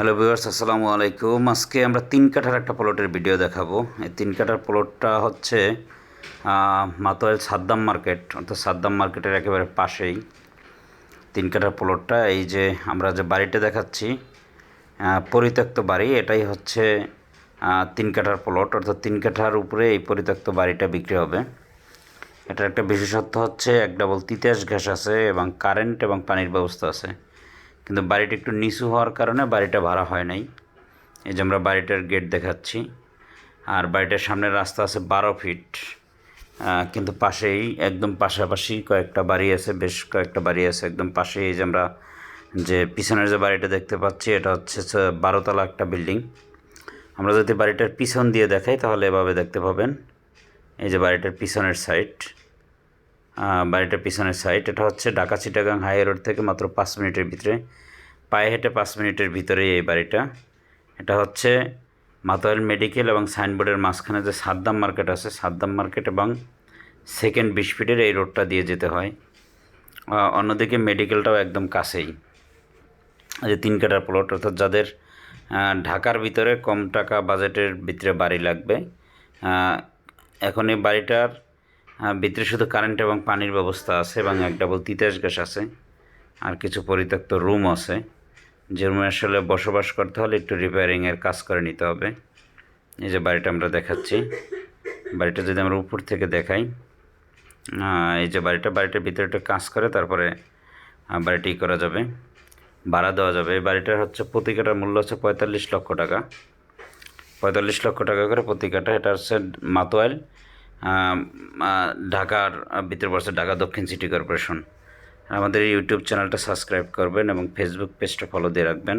Hello viewers আসসালামু আলাইকুম। আজকে আমরা তিন কাঠার একটা প্লটের ভিডিও দেখাবো। এই তিন কাঠার প্লটটা হচ্ছে মাতোয়াল সাদ্দাম মার্কেট। অর্থাৎ সাদ্দাম মার্কেটের একেবারে পাশেই তিন কাঠার প্লটটা এই যে আমরা যে বাড়িটা দেখাচ্ছি পরিত্যক্ত বাড়ি, এটাই হচ্ছে তিন কাঠার প্লট অর্থাৎ তিন কাঠার উপরে এই পরিত্যক্ত বাড়িটা বিক্রি হবে। এটার একটা বিশেষত্ব হচ্ছে, এক ডাবল তিতাস ঘাস আছে এবং কারেন্ট এবং পানির ব্যবস্থা আছে। কিন্তু বাড়িটা একটু নিচু হওয়ার কারণে বাড়িটা ভাড়া হয় নাই। এই যে আমরা বাড়িটার গেট দেখাচ্ছি। আর বাড়িটার সামনের রাস্তা আছে বারো ফিট কিন্তু পাশেই, একদম পাশাপাশি কয়েকটা বাড়ি আছে, বেশ কয়েকটা বাড়ি আছে। একদম পাশেই এই যে আমরা যে পিছনের যে বাড়িটা দেখতে পাচ্ছি, এটা হচ্ছে বারোতলা একটা বিল্ডিং আমরা যদি বাড়িটার পিছন দিয়ে দেখাই, তাহলে এভাবে দেখতে পাবেন। এই যে বাড়িটার পিছনের সাইড বাড়িটার পিছনের সাইড এটা হচ্ছে ঢাকা চিটাগাং হাই রোড থেকে মাত্র পাঁচ মিনিটের ভিতরে। পায়ে হেঁটে পাঁচ মিনিটের ভিতরেই এই বাড়িটা। এটা হচ্ছে মাতোয়াল মেডিকেল এবং সাইনবোর্ডের মাঝখানে যে সাদ্দাম মার্কেট আছে, সাদ্দাম মার্কেট এবং সেকেন্ড বিশ ফিটের এই রোডটা দিয়ে যেতে হয়। অন্যদিকে মেডিকেলটাও একদম কাছেই। যে তিন কাটার প্লট অর্থাৎ যাদের ঢাকার ভিতরে কম টাকা বাজেটের ভিতরে বাড়ি লাগবে। এখন এই বাড়িটার ভিতরে শুধু কারেন্ট এবং পানির ব্যবস্থা আছে এবং এক ডাবল তিতাস গ্যাস আছে আর কিছু পরিত্যক্ত রুম আছে। যে রুমে আসলে বসবাস করতে হলে একটু রিপেয়ারিংয়ের কাজ করে নিতে হবে। এই যে বাড়িটা আমরা দেখাচ্ছি। বাড়িটা যদি আমরা উপর থেকে দেখাই এই যে বাড়িটা, বাড়িটার ভিতরে একটু কাজ করে, তারপরে বাড়িটি করা যাবে। ভাড়া দেওয়া যাবে। এই বাড়িটার হচ্ছে প্রতি কাটার মূল্য হচ্ছে পঁয়তাল্লিশ লক্ষ টাকা। পঁয়তাল্লিশ লক্ষ টাকা করে প্রতি কাটা এটা হচ্ছে মাতোয়াইল ঢাকার ভিতর পড়ছে ঢাকা দক্ষিণ সিটি কর্পোরেশন। আমাদের ইউটিউব চ্যানেলটা সাবস্ক্রাইব করবেন এবং ফেসবুক পেজটা ফলো দিয়ে রাখবেন।